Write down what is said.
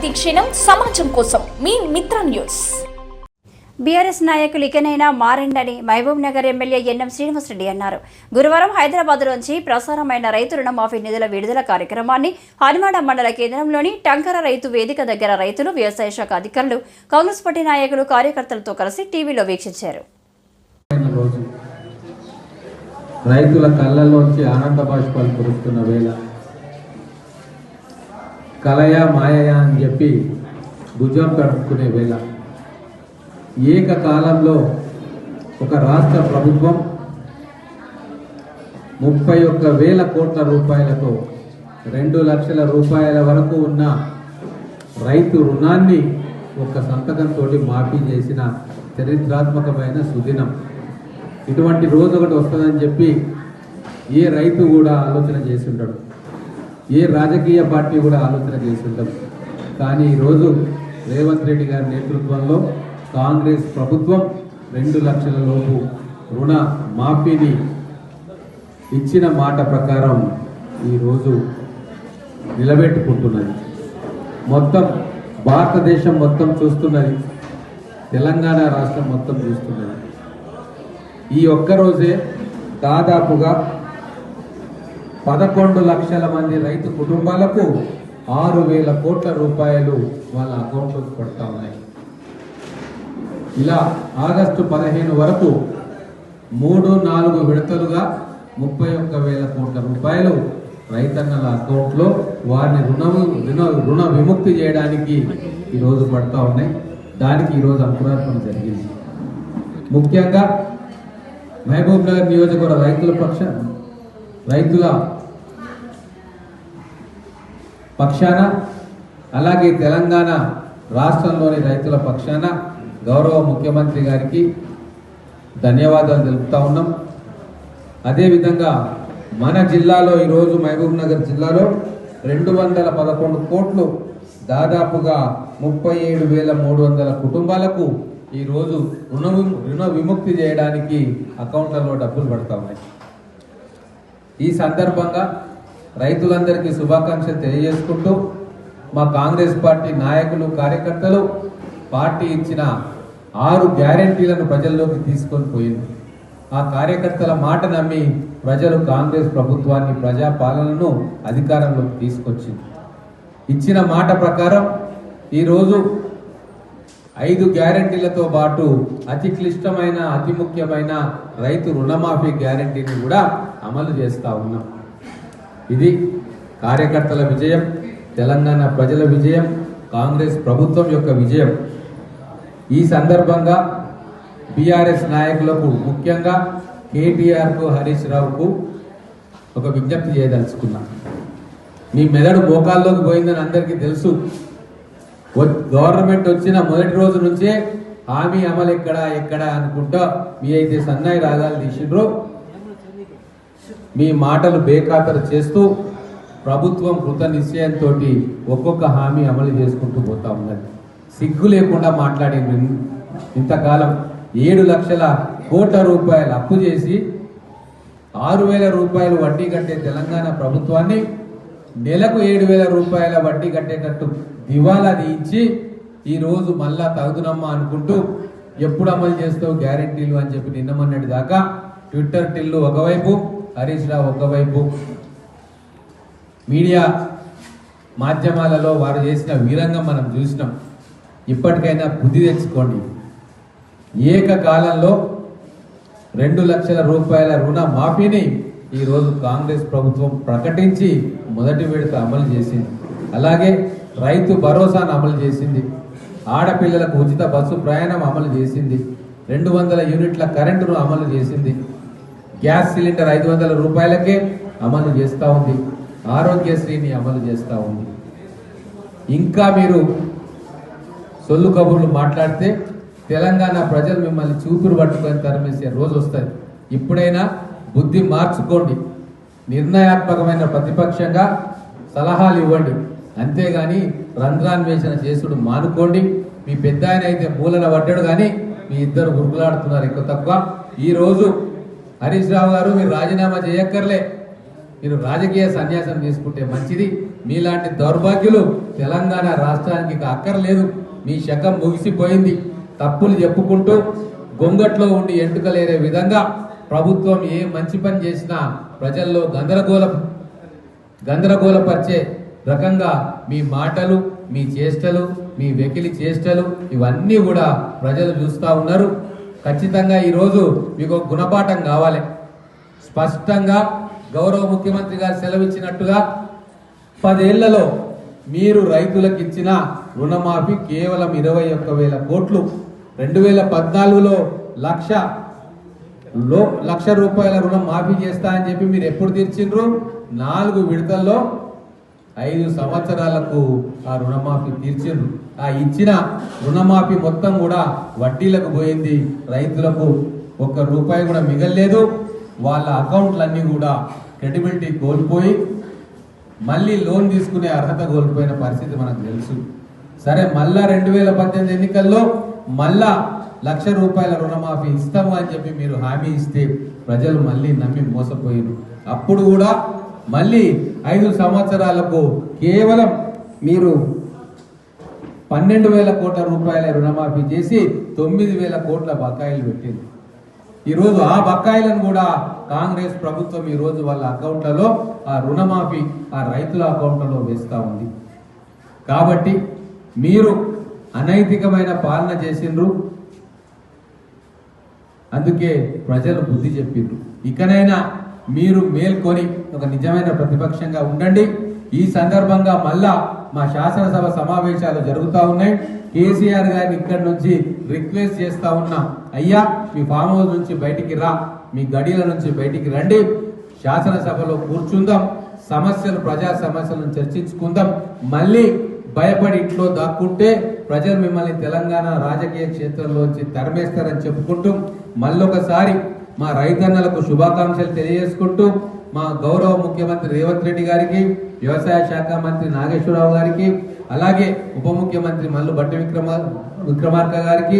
ప్రతిక్షణం సమాజం కోసం మీ మిత్ర న్యూస్. బీఆర్ఎస్ నాయకులు ఇకనైనా మారండని Mahabub Nagar MLA N M Srinivasa Reddy అన్నారు. గురువారం హైదరాబాద్ నుంచి ప్రసారమైన రైతు రుణమాఫీ నిధుల విడుదల కార్యక్రమాన్ని హనుమాడ మండల కేంద్రంలోని టంకర రైతు వేదిక దగ్గర రైతులు వ్యవసాయ శాఖ అధికారులు కాంగ్రెస్ పార్టీ నాయకులు కార్యకర్తలతో కలిసి టీవీలో వీక్షించారు. రైతుల కళ్ళల్లోంచి ఆనంద బాష్పాలు కురుస్తున్న వేళ కలయ మాయయా అని చెప్పి భుజం కడుక్కునే వేళ. ఏకకాలంలో ఒక రాష్ట్ర ప్రభుత్వం ముప్పై ఒక్క వేల కోట్ల రూపాయలతో రెండు లక్షల రూపాయల వరకు ఉన్న రైతు రుణాన్ని ఒక సంతకంతో మాఫీ చేసిన చరిత్రాత్మకమైన సుదినం. ఇటువంటి రోజు ఒకటి వస్తుందని చెప్పి ఏ రైతు కూడా ఆలోచన చేసి ఉంటాడు ఏ రాజకీయ పార్టీ కూడా ఆలోచన చేసి కానీ ఈరోజు రేవంత్ రెడ్డి గారి నేతృత్వంలో కాంగ్రెస్ ప్రభుత్వం రెండు లక్షల లోపు రుణ మాఫీని ఇచ్చిన మాట ప్రకారం ఈరోజు నిలబెట్టుకుంటున్నది. మొత్తం భారతదేశం మొత్తం చూస్తున్నది. తెలంగాణ రాష్ట్రం మొత్తం చూస్తున్నది. ఈ ఒక్కరోజే దాదాపుగా పదకొండు లక్షల మంది రైతు కుటుంబాలకు ఆరు వేల కోట్ల రూపాయలు వాళ్ళ అకౌంట్లోకి పడతా ఉన్నాయి. ఇలా ఆగస్టు పదిహేను వరకు మూడు నాలుగు విడతలుగా ముప్పై ఒక్క వేల కోట్ల రూపాయలు రైతన్నల అకౌంట్లో వారిని రుణము రుణ రుణ విముక్తి చేయడానికి ఈరోజు పడతా ఉన్నాయి. దానికి ఈరోజు అంకురార్పణ జరిగింది. ముఖ్యంగా మహబూబ్ నగర్ నియోజకవర్గ రైతుల పక్ష రైతుల పక్షాన అలాగే తెలంగాణ రాష్ట్రంలోని రైతుల పక్షాన గౌరవ ముఖ్యమంత్రి గారికి ధన్యవాదాలు తెలుపుతా ఉన్నాం. అదేవిధంగా మన జిల్లాలో ఈరోజు మహబూబ్ నగర్ జిల్లాలో రెండు వందల పదకొండు కోట్లు దాదాపుగా ముప్పై ఏడు వేల మూడు వందల కుటుంబాలకు ఈరోజు రుణ రుణ విముక్తి చేయడానికి అకౌంట్లలో డబ్బులు పడతా ఉన్నాయి. ఈ సందర్భంగా రైతులందరికీ శుభాకాంక్షలు తెలియజేసుకుంటూ మా కాంగ్రెస్ పార్టీ నాయకులు కార్యకర్తలు పార్టీ ఇచ్చిన ఆరు గ్యారెంటీలను ప్రజల్లోకి తీసుకొని పోయింది. ఆ కార్యకర్తల మాట నమ్మి ప్రజలు కాంగ్రెస్ ప్రభుత్వాన్ని ప్రజా పాలనను అధికారంలోకి తీసుకొచ్చింది. ఇచ్చిన మాట ప్రకారం ఈరోజు ఐదు గ్యారెంటీలతో పాటు అతి క్లిష్టమైన అతి ముఖ్యమైన రైతు రుణమాఫీ గ్యారెంటీని కూడా అమలు చేస్తూ ఉన్నాం. ఇది కార్యకర్తల విజయం తెలంగాణ ప్రజల విజయం కాంగ్రెస్ ప్రభుత్వం యొక్క విజయం. ఈ సందర్భంగా బీఆర్ఎస్ నాయకులకు ముఖ్యంగా కేటీఆర్కు హరీష్ రావుకు ఒక విజ్ఞప్తి చేయదలుచుకున్నా. మీ మెదడు మోకాల్లోకి పోయిందని అందరికీ తెలుసు. గవర్నమెంట్ వచ్చిన మొదటి రోజు నుంచే హామీ అమలు ఎక్కడ ఎక్కడ అనుకుంటా మీ అయితే సన్నాయి రాగాలు తీసిండ్రు. మీ మాటలు బేఖాతరు చేస్తూ ప్రభుత్వం కృత నిశ్చయంతో ఒక్కొక్క హామీ అమలు చేసుకుంటూ పోతా ఉన్నది. సిగ్గు లేకుండా మాట్లాడింది ఇంతకాలం ఏడు లక్షల కోట్ల రూపాయలు అప్పు చేసి ఆరు వేల రూపాయలు వడ్డీ కట్టే తెలంగాణ ప్రభుత్వాన్ని నెలకు ఏడు వేల రూపాయల వడ్డీ కట్టేటట్టు దివాలా తీయించి ఈరోజు మళ్ళా తగుదునమ్మా అనుకుంటూ ఎప్పుడు అమలు చేస్తావు గ్యారెంటీలు అని చెప్పి నిన్న మొన్నటి దాకా ట్విట్టర్ టిల్లు ఒకవైపు హరీష్ రావు ఒకవైపు. మీడియా మాధ్యమాలలో వారు చేసిన వీరంగం మనం చూసినాం. ఇప్పటికైనా బుద్ధి తెచ్చుకోండి. ఏకకాలంలో రెండు లక్షల రూపాయల రుణ మాఫీని ఈరోజు కాంగ్రెస్ ప్రభుత్వం ప్రకటించి మొదటి విడత అమలు చేసింది. అలాగే రైతు భరోసాను అమలు చేసింది. ఆడపిల్లలకు ఉచిత బస్సు ప్రయాణం అమలు చేసింది. రెండు వందల యూనిట్ల కరెంటును అమలు చేసింది. గ్యాస్ సిలిండర్ ఐదు వందల రూపాయలకే అమలు చేస్తూ ఉంది. ఆరోగ్యశ్రీని అమలు చేస్తూ ఉంది. ఇంకా మీరు సొల్లు కబుర్లు మాట్లాడితే తెలంగాణ ప్రజలు మిమ్మల్ని చూపురు పట్టుకొని తరిమేసే రోజు వస్తుంది. ఇప్పుడైనా బుద్ధి మార్చుకోండి. నిర్ణయాత్మకమైన ప్రతిపక్షంగా సలహాలు ఇవ్వండి. అంతేగాని రంధ్రాన్వేషణ చేసుడు మానుకోండి. మీ పెద్ద ఆయన అయితే మూలన పడ్డాడు కానీ మీ ఇద్దరు గురుకులాడుతున్నారు ఎక్కువ తక్కువ. ఈరోజు హరీష్ రావు గారు మీరు రాజీనామా చేయక్కర్లే. మీరు రాజకీయ సన్యాసం తీసుకుంటే మంచిది. మీలాంటి దౌర్భాగ్యులు తెలంగాణ రాష్ట్రానికి అక్కర్లేదు. మీ శకం ముగిసిపోయింది. తప్పులు చెప్పుకుంటూ గొంగట్లో ఉండి ఎంటుకలేరే విధంగా ప్రభుత్వం ఏ మంచి పని చేసినా ప్రజల్లో గందరగోళ గందరగోళపరిచే రకంగా మీ మాటలు మీ చేష్టలు మీ వెకిలి చేష్టలు ఇవన్నీ కూడా ప్రజలు చూస్తూ ఉన్నారు. ఖచ్చితంగా ఈరోజు మీకు గుణపాఠం కావాలి. స్పష్టంగా గౌరవ ముఖ్యమంత్రి గారు సెలవిచ్చినట్టుగా పదేళ్ళలో మీరు రైతులకు ఇచ్చిన రుణమాఫీ కేవలం ఇరవై ఒక్క వేల కోట్లు. రెండు వేల పద్నాలుగులో లక్ష లో లక్ష రూపాయల రుణం మాఫీ చేస్తా అని చెప్పి మీరు ఎప్పుడు తీర్చిండ్రు? నాలుగు విడతల్లో ఐదు సంవత్సరాలకు ఆ రుణమాఫీ తీర్చిండ్రు. ఆ ఇచ్చిన రుణమాఫీ మొత్తం కూడా వడ్డీలకు పోయింది. రైతులకు ఒక్క రూపాయి కూడా మిగల్లేదు. వాళ్ళ అకౌంట్లన్నీ కూడా క్రెడిబిలిటీ కోల్పోయి మళ్ళీ లోన్ తీసుకునే అర్హత కోల్పోయిన పరిస్థితి మనకు తెలుసు. సరే మళ్ళా రెండు వేల పద్దెనిమిది ఎన్నికల్లో మళ్ళా లక్ష రూపాయల రుణమాఫీ ఇస్తాము అని చెప్పి మీరు హామీ ఇస్తే ప్రజలు మళ్ళీ నమ్మి మోసపోయారు. అప్పుడు కూడా మళ్ళీ ఐదు సంవత్సరాలకు కేవలం మీరు పన్నెండు వేల కోట్ల రూపాయల రుణమాఫీ చేసి తొమ్మిది వేల కోట్ల బకాయిలు పెట్టింది. ఈరోజు ఆ బకాయిలను కూడా కాంగ్రెస్ ప్రభుత్వం ఈరోజు వాళ్ళ అకౌంట్లలో ఆ రుణమాఫీ ఆ రైతుల అకౌంట్లలో వేస్తూ ఉంది. కాబట్టి మీరు అనైతికమైన పాలన చేసిండ్రు. అందుకే ప్రజలు బుద్ధి చెప్పిండ్రు ఇకనైనా మీరు మేల్కొని ఒక నిజమైన ప్రతిపక్షంగా ఉండండి. ఈ సందర్భంగా మళ్ళా మా శాసనసభ సమావేశాలు జరుగుతూ ఉన్నాయి. కేసీఆర్ గారిని ఇక్కడి నుంచి రిక్వెస్ట్ చేస్తూ ఉన్నా అయ్యా మీ ఫామ్ హౌస్ నుంచి బయటికి రా మీ గడియల నుంచి బయటికి రండి. శాసనసభలో కూర్చుందాం సమస్యలు ప్రజా సమస్యలను చర్చించుకుందాం. మళ్ళీ భయపడి ఇంట్లో దాక్కుంటే ప్రజలు మిమ్మల్ని తెలంగాణ రాజకీయ క్షేత్రంలోంచి తరమేస్తారని చెప్పుకుంటూ మళ్ళొకసారి మా రైతన్నలకు శుభాకాంక్షలు తెలియజేసుకుంటూ మా గౌరవ ముఖ్యమంత్రి రేవంత్ రెడ్డి గారికి వ్యవసాయ శాఖ మంత్రి నాగేశ్వరరావు గారికి అలాగే ఉప ముఖ్యమంత్రి మల్లు భట్టి విక్రమ విక్రమార్క గారికి